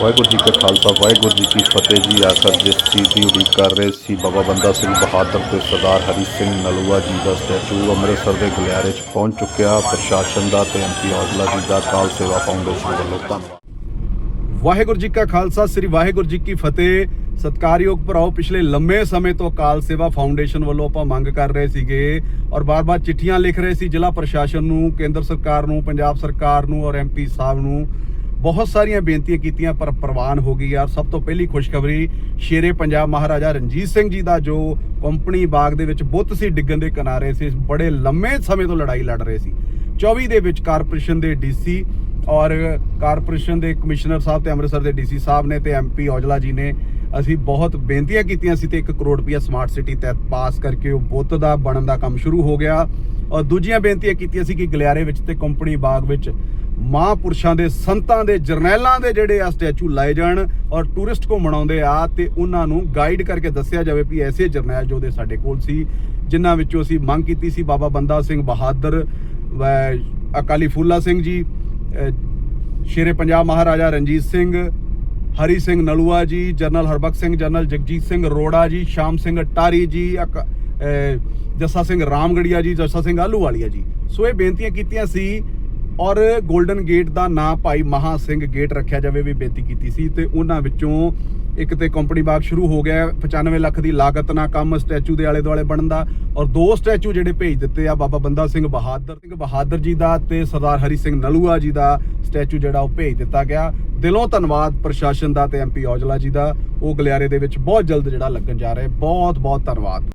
ਵਾਹਿਗੁਰੂ ਜੀ ਕਾ ਖਾਲਸਾ, ਵਾਹਿਗੁਰੂ ਜੀ ਕੀ ਫਤਿਹ ਜੀ। ਆਖਰ ਜਿਸ ਚੀਜ਼ ਦੀ ਉਡੀਕ ਕਰ ਰਹੇ ਸੀ ਬਾਬਾ ਬੰਦਾ ਸਿੰਘ ਬਹਾਦਰ ਤੇ ਸਰਦਾਰ ਹਰੀ ਸਿੰਘ ਨਲੂਆ ਜੀ ਦਾ ਸਟੈਚੂ ਅੰਮ੍ਰਿਤਸਰ ਦੇ ਗਲਿਆਰੇ 'ਚ ਪਹੁੰਚ ਚੁੱਕਿਆ। ਪ੍ਰਸ਼ਾਸਨ ਦਾ ਤੇ ਐਮਪੀ ਔਜਲਾ ਜੀ ਦਾ ਕਾਲ ਸੇਵਾ ਫਾਊਂਡੇਸ਼ਨ ਵੱਲੋਂ ਧੰਨਵਾਦ। ਵਾਹਿਗੁਰੂ ਜੀ ਕਾ ਖਾਲਸਾ, ਸ੍ਰੀ ਵਾਹਿਗੁਰੂ ਜੀ ਕੀ ਫਤਿਹ। ਸਤਕਾਰਯੋਗ ਭਰਾਓ, ਪਿਛਲੇ ਲੰਮੇ ਸਮੇਂ ਤੋਂ ਅਕਾਲ ਸੇਵਾ ਫਾਊਂਡੇਸ਼ਨ ਵੱਲੋਂ ਆਪਾਂ ਮੰਗ ਕਰ ਰਹੇ ਸੀਗੇ ਔਰ ਬਾਰ-ਬਾਰ ਚਿੱਠੀਆਂ ਲਿਖ ਰਹੇ ਸੀ ਜ਼ਿਲ੍ਹਾ ਪ੍ਰਸ਼ਾਸਨ ਨੂੰ, ਕੇਂਦਰ ਸਰਕਾਰ ਨੂੰ, ਪੰਜਾਬ ਸਰਕਾਰ ਨੂੰ ਔਰ ਐਮਪੀ ਸਾਹਿਬ ਨੂੰ। ਬਹੁਤ ਸਾਰੀਆਂ ਬੇਨਤੀਆਂ ਕੀਤੀਆਂ, ਪਰ ਪ੍ਰਵਾਨ ਹੋ ਗਈ ਯਾਰ। ਸਭ ਤੋਂ ਪਹਿਲੀ ਖੁਸ਼ਖਬਰੀ ਸ਼ੇਰੇ ਪੰਜਾਬ ਮਹਾਰਾਜਾ ਰਣਜੀਤ ਸਿੰਘ ਜੀ ਦਾ, ਜੋ ਕੰਪਨੀ ਬਾਗ ਦੇ ਵਿੱਚ ਬੁੱਤ ਸੀ ਡਿੱਗਣ ਦੇ ਕਿਨਾਰੇ ਸੀ, ਬੜੇ ਲੰਮੇ ਸਮੇਂ ਤੋਂ ਲੜਾਈ ਲੜ ਰਹੇ ਸੀ। 24 ਦੇ ਵਿੱਚ ਕਾਰਪੋਰੇਸ਼ਨ ਦੇ ਡੀਸੀ ਔਰ ਕਾਰਪੋਰੇਸ਼ਨ ਦੇ ਕਮਿਸ਼ਨਰ ਸਾਹਿਬ ਤੇ ਅੰਮ੍ਰਿਤਸਰ ਦੇ ਡੀਸੀ ਸਾਹਿਬ ਨੇ ਤੇ ਐਮਪੀ ਔਜਲਾ ਜੀ ਨੇ ਅਸੀਂ ਬਹੁਤ ਬੇਨਤੀਆਂ ਕੀਤੀਆਂ ਸੀ ਤੇ 1 ਕਰੋੜ ਰੁਪਇਆ ਸਮਾਰਟ ਸਿਟੀ ਤਹਿਤ ਪਾਸ ਕਰਕੇ ਉਹ ਬੁੱਤ ਦਾ ਬਣਨ ਦਾ ਕੰਮ ਸ਼ੁਰੂ ਹੋ ਗਿਆ। ਦੂਜੀਆਂ ਬੇਨਤੀਆਂ ਕੀਤੀਆਂ ਸੀ ਕਿ ਗਲਿਆਰੇ ਵਿੱਚ ਤੇ ਕੰਪਨੀ ਬਾਗ ਵਿੱਚ ਮਹਾਂਪੁਰਸ਼ਾਂ ਦੇ ਸੰਤਾਂ ਦੇ ਜਰਨੈਲਾਂ ਦੇ ਜਿਹੜੇ ਆ ਸਟੈਚੂ ਲਾਏ ਜਾਣ ਔਰ ਟੂਰਿਸਟ ਘੁੰਮਣ ਆਉਂਦੇ ਆ ਤੇ ਉਹਨਾਂ ਨੂੰ ਗਾਈਡ ਕਰਕੇ ਦੱਸਿਆ ਜਾਵੇ ਵੀ ਐਸੇ ਜਰਨੈਲ ਜੋ ਦੇ ਸਾਡੇ ਕੋਲ ਸੀ, ਜਿਨ੍ਹਾਂ ਵਿੱਚੋਂ ਅਸੀਂ ਮੰਗ ਕੀਤੀ ਸੀ ਬਾਬਾ ਬੰਦਾ ਸਿੰਘ ਬਹਾਦਰ ਅਕਾਲੀ ਫੂਲਾ ਸਿੰਘ ਜੀ ਸ਼ੇਰੇ ਪੰਜਾਬ ਮਹਾਰਾਜਾ ਰਣਜੀਤ ਸਿੰਘ, ਹਰੀ ਸਿੰਘ ਨਲੂਆ ਜੀ ਜਨਰਲ ਹਰਬਖ ਸਿੰਘ ਜਨਰਲ ਜਗਜੀਤ ਸਿੰਘ ਰੋੜਾ ਜੀ, ਸ਼ਾਮ ਸਿੰਘ ਟਾਰੀ ਜੀ, ਅਕ- ਜੱਸਾ ਸਿੰਘ ਰਾਮਗੜੀਆ ਜੀ ਜੱਸਾ ਸਿੰਘ ਆਲੂਵਾਲੀਆ ਜੀ। ਸੋ ਇਹ ਬੇਨਤੀਆਂ ਕੀਤੀਆਂ ਸੀ ਔਰ 골ਡਨ ਗੇਟ ਦਾ ਨਾਂ ਭਾਈ ਮਹਾ ਸਿੰਘ ਗੇਟ ਰੱਖਿਆ ਜਾਵੇ ਵੀ ਬੇਨਤੀ ਕੀਤੀ ਸੀ ਤੇ ਉਹਨਾਂ ਵਿੱਚੋਂ ਇੱਕ ਤੇ ਕੰਪਨੀ ਬਾਗ ਸ਼ੁਰੂ ਹੋ ਗਿਆ ਹੈ, 95 ਲੱਖ ਦੀ ਲਾਗਤ ਨਾਲ ਕੰਮ ਸਟੈਚੂ ਦੇ ਆਲੇ ਦੁਆਲੇ ਬਣਨ ਦਾ ਔਰ ਦੋ ਸਟੈਚੂ ਜਿਹੜੇ ਭੇਜ ਦਿੱਤੇ ਆ ਬਾਬਾ ਬੰਦਾ ਸਿੰਘ ਬਹਾਦਰ ਸਿੰਘ ਬਹਾਦਰ ਜੀ ਦਾ ਤੇ ਸਰਦਾਰ ਹਰੀ ਸਿੰਘ ਨਲੂਆ ਜੀ ਦਾ ਸਟੈਚੂ ਜਿਹੜਾ ਉਹ ਭੇਜ ਦਿੱਤਾ ਗਿਆ। ਦਿਲੋਂ ਧੰਨਵਾਦ ਪ੍ਰਸ਼ਾਸਨ ਦਾ ਤੇ ਐਮਪੀ ਔਜਲਾ ਜੀ ਦਾ। ਉਹ ਗਲਿਆਰੇ ਦੇ ਵਿੱਚ ਬਹੁਤ ਜਲਦ ਜਿਹੜਾ ਲੱਗਣ ਜਾ ਰਿਹਾ ਬਹੁਤ ਬਹੁਤ ਧੰਨਵਾਦ।